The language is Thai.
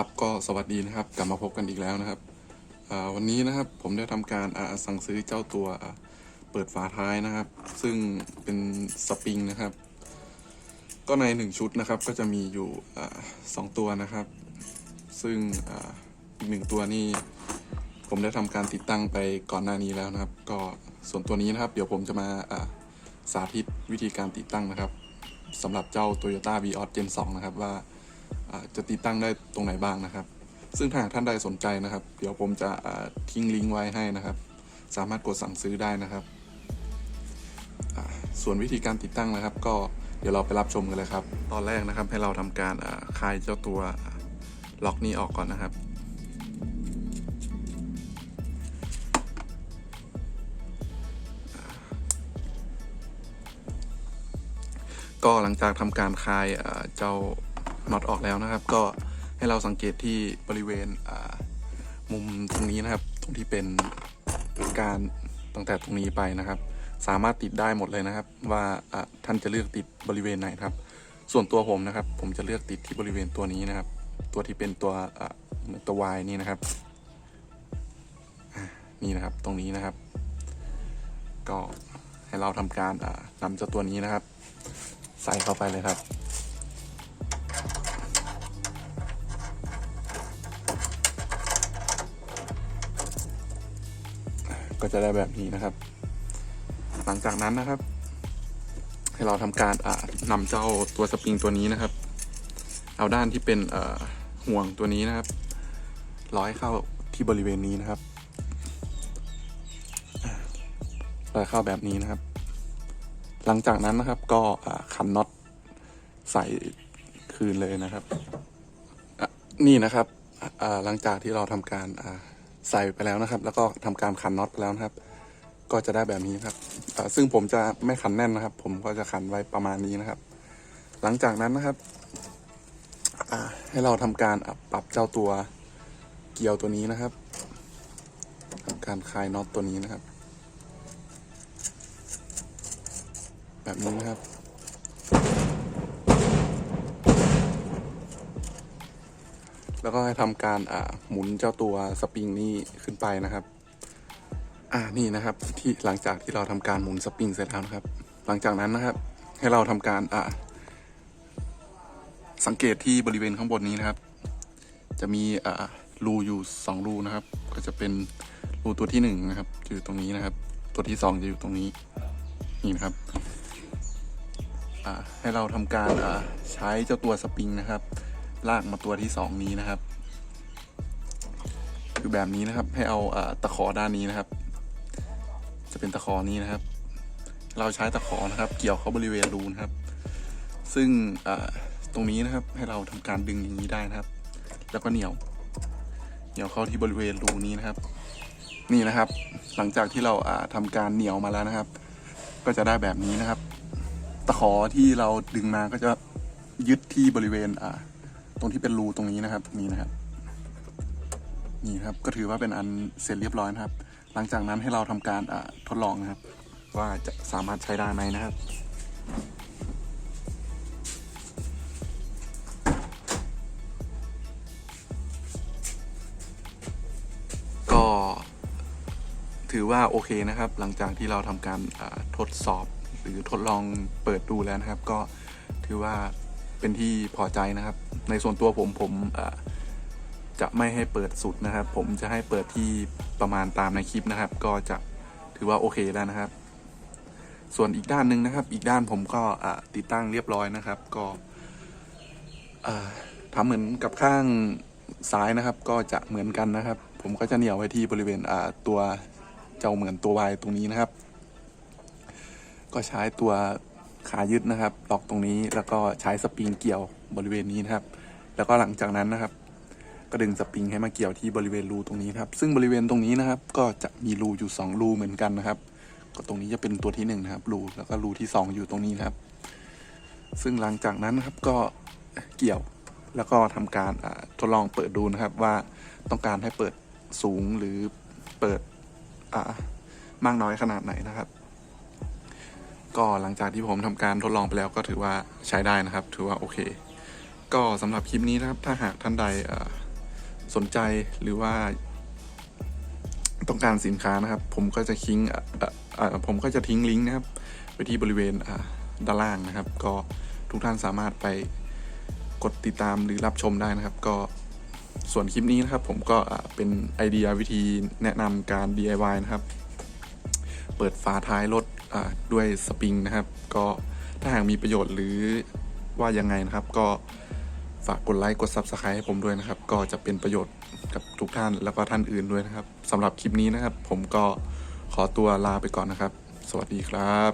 ครับก็สวัสดีนะครับกลับมาพบกันอีกแล้วนะครับวันนี้นะครับผมได้ทำการสั่งซื้อเจ้าตัวเปิดฝาท้ายนะครับ ซึ่งเป็นสปริงนะครับ ก็ในหนึ่งชุดนะครับก็จะมีอยู่สองตัวนะครับ ซึ่งอีกหนึ่งตัวนี่ผมได้ทำการติดตั้งไปก่อนหน้านี้แล้วนะครับ ก็ส่วนตัวนี้นะครับ เดี๋ยวผมจะมาสาธิตวิธีการติดตั้งนะครับสำหรับเจ้า Toyota Vios Gen 2 นะครับว่า จะติดตั้งได้ตรงไหนบ้างนะครับ ซึ่งถ้าหากท่านใดสนใจนะครับ เดี๋ยวผมจะทิ้งลิงก์ไว้ให้นะครับ สามารถกดสั่งซื้อได้นะครับส่วนวิธีการติดตั้งนะครับ ก็เดี๋ยวเราไปรับชมกันเลยครับ ตอนแรกนะครับให้เราทำการคลายเจ้าตัวล็อกนี้ออกก่อนนะครับก็หลังจากทำการคลายเจ้า น็อตออกแล้วนะครับ ก็ให้เราสังเกตที่บริเวณมุมตรงนี้นะครับ ตรงที่เป็นการตั้งแต่ตรงนี้ไปนะครับ สามารถติดได้หมดเลยนะครับ ว่าท่านจะเลือกติดบริเวณไหนครับ ส่วนตัวผมนะครับ ผมจะเลือกติดที่บริเวณตัวนี้นะครับ ตัวที่เป็นตัวตัววายนี่นะครับนี่นะครับตรงนี้นะครับ ก็ให้เราทำการอะนำเจ้าตัวนี้นะครับ ใส่เข้าไปเลยครับ ก็จะได้แบบนี้นะครับ หลังจากนั้นนะครับ ให้เราทำการอ่านำเจ้าตัวสปริงตัวนี้นะครับ เอาด้านที่เป็นห่วงตัวนี้นะครับ ร้อยเข้าที่บริเวณนี้นะครับร้อยเข้าแบบนี้นะครับ หลังจากนั้นนะครับก็ขันน็อตใส่คืนเลยนะครับ นี่นะครับหลังจากที่เราทำการ ใส่ไปแล้วนะครับ แล้วก็ทำการขันน็อตไปแล้วนะครับ ก็จะได้แบบนี้ครับซึ่งผมจะไม่ขันแน่นนะครับ ผมก็จะขันไว้ประมาณนี้นะครับ หลังจากนั้นนะครับให้เราทำการปรับเจ้าตัวเกลียวตัวนี้นะครับทำการคลายน็อตตัวนี้นะครับ แบบนี้นะครับ แล้วก็ให้ทำการอ่าหมุนเจ้าตัวสปริงนี้ขึ้นไปนะครับ อ่านี่นะครับที่หลังจากที่เราทำการหมุนสปริงเสร็จแล้วนะครับ หลังจากนั้นนะครับ ให้เราทำการอ่าสังเกตที่บริเวณข้างบนนี้นะครับ จะมีอ่ารูอยู่สองรูนะครับ ก็จะเป็นรูตัวที่หนึ่งนะครับอยู่ตรงนี้นะครับ ตัวที่สองจะอยู่ตรงนี้นี่นะครับให้เราทำการใช้เจ้าตัวสปริงนะครับ ลากมาตัวที่สองนี้นะครับ คือแบบนี้นะครับให้เอาอตะขอด้านนี้นะครับ จะเป็นตะขอนี้นะครับ เราใช้ตะขอนะครับ เกี่ยวเข้าบริเวณรูนะครับ ซึ่งตรงนี้นะครับให้เราทำการดึงอย่างนี้ได้นะครับ แล้วก็เหนี่ยว เหนี่ยวเข้าที่บริเวณรูนี้นะครับ นี่นะครับ หลังจากที่เราอ่าทำการเหนี่ยวมาแล้วนะครับ ก็จะได้แบบนี้นะครับ ตะขอที่เราดึงมาก็จะยึดที่บริเวณอ่า ตรงที่เป็นรูตรงนี้นะครับนี่นะครับ นี่ครับก็ถือว่าเป็นอันเสร็จเรียบร้อยนะครับ หลังจากนั้นให้เราทำการทดลองนะครับ ว่าจะสามารถใช้ได้ไหมนะครับก็ถือว่าโอเคนะครับ หลังจากที่เราทำการทดสอบหรือทดลองเปิดดูแล้วนะครับ ก็ถือว่า เป็นที่พอใจนะครับ ในส่วนตัวผมผมจะไม่ให้เปิดสุดนะครับ ผมจะให้เปิดที่ประมาณตามในคลิปนะครับ ก็จะถือว่าโอเคแล้วนะครับ ส่วนอีกด้านหนึ่งนะครับ อีกด้านผมก็ติดตั้งเรียบร้อยนะครับ ก็ทำเหมือนกับข้างซ้ายนะครับ ก็จะเหมือนกันนะครับ ผมก็จะเหนี่ยวไว้ที่บริเวณตัวเจ้าเหมือนตัววายตรงนี้นะครับ ก็ใช้ตัว ขายึดนะครับล็อกตรงนี้แล้วก็ใช้สปริงเกี่ยวบริเวณนี้นะครับ แล้วก็หลังจากนั้นนะครับ ก็ดึงสปริงให้มาเกี่ยวที่บริเวณรูตรงนี้ครับ ซึ่งบริเวณตรงนี้นะครับ ก็จะมีรูอยู่สองรูเหมือนกันนะครับ ก็ตรงนี้จะเป็นตัวที่หนึ่งนะครับรูแล้วก็รูที่สองอยู่ตรงนี้นะครับ ซึ่งหลังจากนั้นนะครับก็เกี่ยวแล้วก็ทำการทดลองเปิดดูนะครับว่าต้องการให้เปิดสูงหรือเปิดมากน้อยขนาดไหนนะครับ ก็หลังจากที่ผมทำการทดลองไปแล้วก็ถือว่าใช้ได้นะครับ ถือว่าโอเค ก็สำหรับคลิปนี้นะครับ ถ้าหากท่านใดสนใจหรือว่า ต้องการสินค้านะครับ ผมก็จะทิ้งผมก็จะทิ้งลิงก์นะครับ ไปที่บริเวณด้านล่างนะครับ ก็ทุกท่านสามารถไปกดติดตามหรือรับชมได้นะครับ ก็ส่วนคลิปนี้นะครับ ผมก็เป็นไอเดียวิธีแนะนำการ DIY นะครับ เปิดฝาท้ายรถ ด้วยสปริงนะครับ ก็ถ้าหากมีประโยชน์หรือว่ายังไงนะครับ ก็ฝากกดไลค์กด Subscribe ให้ผมด้วยนะครับ ก็จะเป็นประโยชน์กับทุกท่านแล้วก็ท่านอื่นด้วยนะครับสำหรับคลิปนี้นะครับ ผมก็ขอตัวลาไปก่อนนะครับ สวัสดีครับ